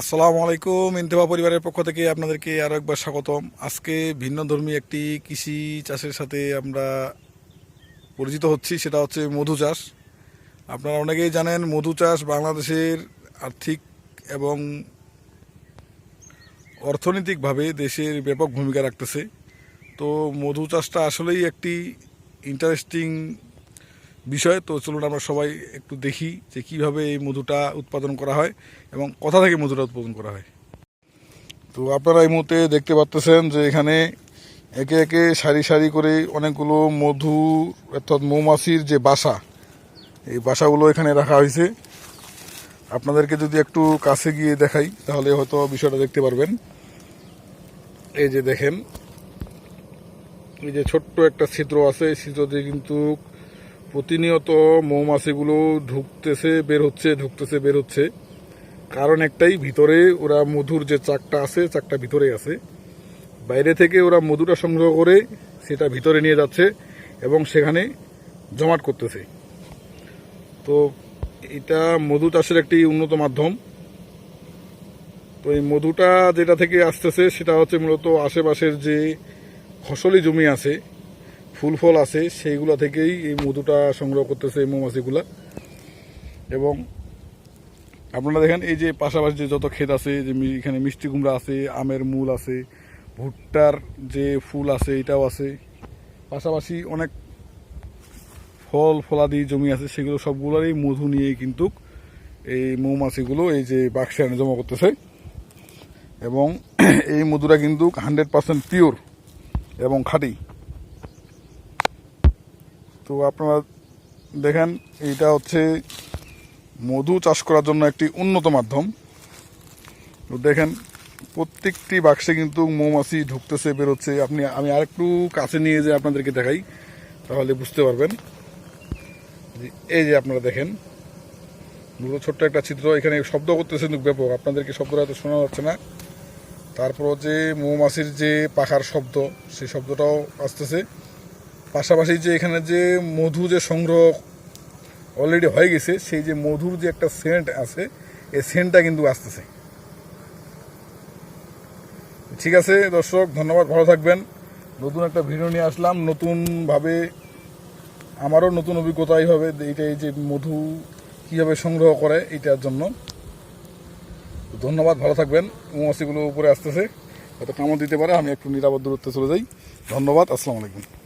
আসসালামু আলাইকুম, ইন্তেবা পরিবারের পক্ষ থেকে আপনাদেরকে আরও একবার স্বাগতম। আজকে ভিন্ন ধর্মী একটি কৃষি চাষের সাথে আমরা পরিচিত হচ্ছি, সেটা হচ্ছে মধু চাষ। আপনারা অনেকেই জানেন, মধু চাষ বাংলাদেশের আর্থিক এবং অর্থনৈতিকভাবে দেশের ব্যাপক ভূমিকা রাখতেছে। তো মধু চাষটা আসলেই একটি ইন্টারেস্টিং বিষয়। তো চলুন আমরা সবাই একটু দেখি যে কীভাবে এই মধুটা উৎপাদন করা হয় এবং কোথা থেকে মধুটা উৎপাদন করা হয়। তো আপনারা এই মুহূর্তে দেখতে পাচ্তেছেন যে এখানে একে একে সারি সারি করে অনেকগুলো মধু, অর্থাৎ মৌমাছির যে বাসা, এই বাসাগুলো এখানে রাখা হয়েছে। আপনাদেরকে যদি একটু কাছে গিয়ে দেখাই, তাহলে হয়তো বিষয়টা দেখতে পারবেন। এই যে দেখেন, এই যে ছোট্ট একটা ছিদ্র আছে, এই ছিদ্র দিয়ে কিন্তু প্রতিনিয়ত মৌমাছিগুলো ঢুকতেছে, বের হচ্ছে, ঢুকতেছে, বের হচ্ছে। কারণ একটাই, ভিতরে ওরা মধুর যে চাকটা আছে, চাকটা ভিতরে আছে। বাইরে থেকে ওরা মধুটা সংগ্রহ করে সেটা ভিতরে নিয়ে যাচ্ছে এবং সেখানে জমাট করতেছে। তো এটা মধু চাষের একটি উন্নত মাধ্যম। তো এই মধুটা যেটা থেকে আসতেছে, সেটা হচ্ছে মূলত আশেপাশের যে ফসলি জমি আছে ফুল ফল আছে, সেইগুলা থেকেই এই মধুটা সংগ্রহ করতেছে এই মৌমাছিগুলা। এবং আপনারা দেখেন, এই যে পাশাপাশি যে যত ক্ষেত আছে, যে এখানে মিষ্টি কুমড়া আছে, আমের মূল আছে, ভুট্টার যে ফুল আছে, এটাও আছে। পাশাপাশি অনেক ফল ফলাদি জমি আছে, সেগুলো সবগুলোরই মধু নিয়েই কিন্তু এই মৌমাছিগুলো এই যে বাক্সে এনে জমা করতেছে। এবং এই মধুটা কিন্তু হান্ড্রেড পার্সেন্ট পিওর এবং খাঁটি। তো আপনারা দেখেন, এইটা হচ্ছে মধু চাষ করার জন্য একটি উন্নত মাধ্যম। তো দেখেন, প্রত্যেকটি বাক্সে কিন্তু মৌমাছি ঢুকতেছে, বেরোচ্ছে। আপনি, আমি আরেকটু কাছে নিয়ে যে আপনাদেরকে দেখাই, তাহলে বুঝতে পারবেন। এই যে আপনারা দেখেন দুটো ছোট্ট একটা চিত্র এখানে শব্দ করতেছে, কিন্তু ব্যাপক। আপনাদেরকে শব্দটা হয়তো শোনা যাচ্ছে না। তারপর যে মৌমাছির যে পাখার শব্দ, সেই শব্দটাও আসতেছে। পাশাপাশি যে এখানে যে মধু যে সংগ্রহ অলরেডি হয়ে গেছে, সেই যে মধুর যে একটা সেন্ট আছে, এই সেন্টটা কিন্তু আসতেছে। ঠিক আছে, দর্শক, ধন্যবাদ, ভালো থাকবেন। নতুন একটা ভিডিও নিয়ে আসলাম। নতুনভাবে আমারও নতুন অভিজ্ঞতা এইভাবে এইটা এই যে মধু কীভাবে সংগ্রহ করে এইটার জন্য। ধন্যবাদ, ভালো থাকবেন। মৌমাছিগুলো উপরে আসতেছে। হয়তো কামড় দিতে পারে, আমি একটু নিরাপদ দূরত্বে চলে যাই। ধন্যবাদ, আসসালামু আলাইকুম।